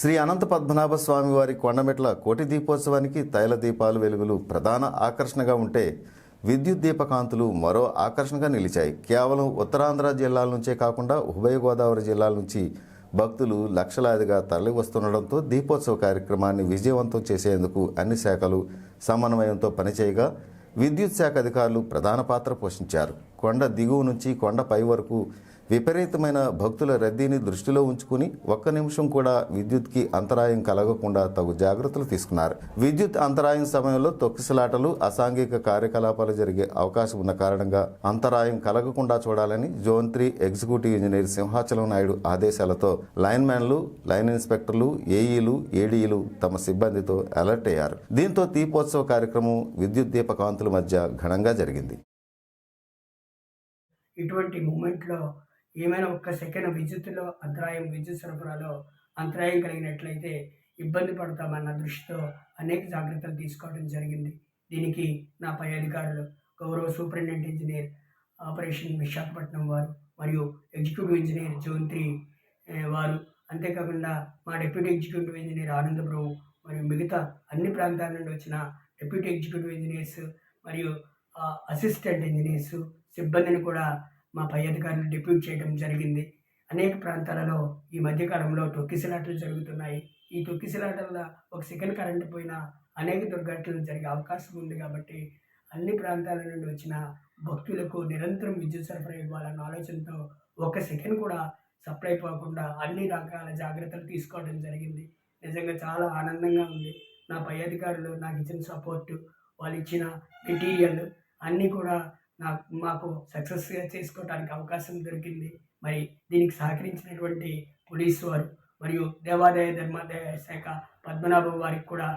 శ్రీ అనంత పద్మనాభ స్వామి వారి కొండమెట్ల కోటి దీపోత్సవానికి తైల దీపాలు వెలుగులు ప్రధాన ఆకర్షణగా ఉంటే విద్యుత్ దీపకాంతులు మరో ఆకర్షణగా నిలిచాయి. కేవలం ఉత్తరాంధ్ర జిల్లాల నుంచే కాకుండా ఉభయ గోదావరి జిల్లాల నుంచి భక్తులు లక్షలాదిగా తరలి వస్తుండడంతో దీపోత్సవ కార్యక్రమాన్ని విజయవంతం చేసేందుకు అన్ని శాఖలు సమన్వయంతో పనిచేయగా విద్యుత్ శాఖ అధికారులు ప్రధాన పాత్ర పోషించారు. కొండ దిగువ నుంచి కొండ పై వరకు విపరీతమైన భక్తుల రద్దీని దృష్టిలో ఉంచుకుని ఒక్క నిమిషం కూడా విద్యుత్కి అంతరాయం కలగకుండా తగు జాగ్రత్తలు తీసుకున్నారు. విద్యుత్ అంతరాయం సమయంలో తొక్కిసలాటలు అసాంఘిక కార్యకలాపాలు జరిగే అవకాశం ఉన్న కారణంగా అంతరాయం కలగకుండా చూడాలని zone three executive engineer Simhachalam Naidu ఆదేశాలతో లైన్ మ్యాన్లు లైన్ ఇన్స్పెక్టర్లు ఏఈలు ఏడీలు తమ సిబ్బందితో అలర్ట్ అయ్యారు. దీంతో దీపోత్సవ కార్యక్రమం విద్యుత్ దీపకాంతుల మధ్య ఘనంగా జరిగింది. ఇటువంటి మూమెంట్లో ఏమైనా ఒక్క సెకండ్ విద్యుత్తులో అంతరాయం విద్యుత్ సరఫరాలో అంతరాయం కలిగినట్లయితే ఇబ్బంది పడతామన్న దృష్టితో అనేక జాగ్రత్తలు తీసుకోవడం జరిగింది. దీనికి నా పై అధికారులు గౌరవ సూపరింటెండెంట్ ఇంజనీర్ ఆపరేషన్ విశాఖపట్నం వారు మరియు ఎగ్జిక్యూటివ్ ఇంజనీర్ జోన్ త్రీ వారు. అంతేకాకుండా మా డిప్యూటీ ఎగ్జిక్యూటివ్ ఇంజనీర్ ఆనందప్రభు మరియు మిగతా అన్ని ప్రాంతాల నుండి వచ్చిన డిప్యూటీ ఎగ్జిక్యూటివ్ ఇంజనీర్స్ మరియు అసిస్టెంట్ ఇంజనీర్స్ సిబ్బందిని కూడా మా పై అధికారులు డిప్యూట్ చేయడం జరిగింది. అనేక ప్రాంతాలలో ఈ మధ్యకాలంలో తొక్కిసలాటలు జరుగుతున్నాయి. ఈ తొక్కిసలాటల ఒక సెకండ్ కరెంటు పోయినా అనేక దుర్ఘటనలు జరిగే అవకాశం ఉంది కాబట్టి అన్ని ప్రాంతాల నుండి వచ్చిన భక్తులకు నిరంతరం విద్యుత్ సరఫరా ఇవ్వాలన్న ఆలోచనతో ఒక సెకండ్ కూడా సప్లై పోకుండా అన్ని రకాల జాగ్రత్తలు తీసుకోవడం జరిగింది. నిజంగా చాలా ఆనందంగా ఉంది. నా పై అధికారులు నాకు ఇచ్చిన సపోర్టు వాళ్ళు ఇచ్చిన మెటీరియల్ అన్నీ కూడా నాకు మాకు సక్సెస్గా చేసుకోవడానికి అవకాశం దొరికింది. మరి దీనికి సహకరించినటువంటి పోలీసు వారు మరియు దేవాదాయ ధర్మాదాయ శాఖ పద్మనాభం వారికి కూడా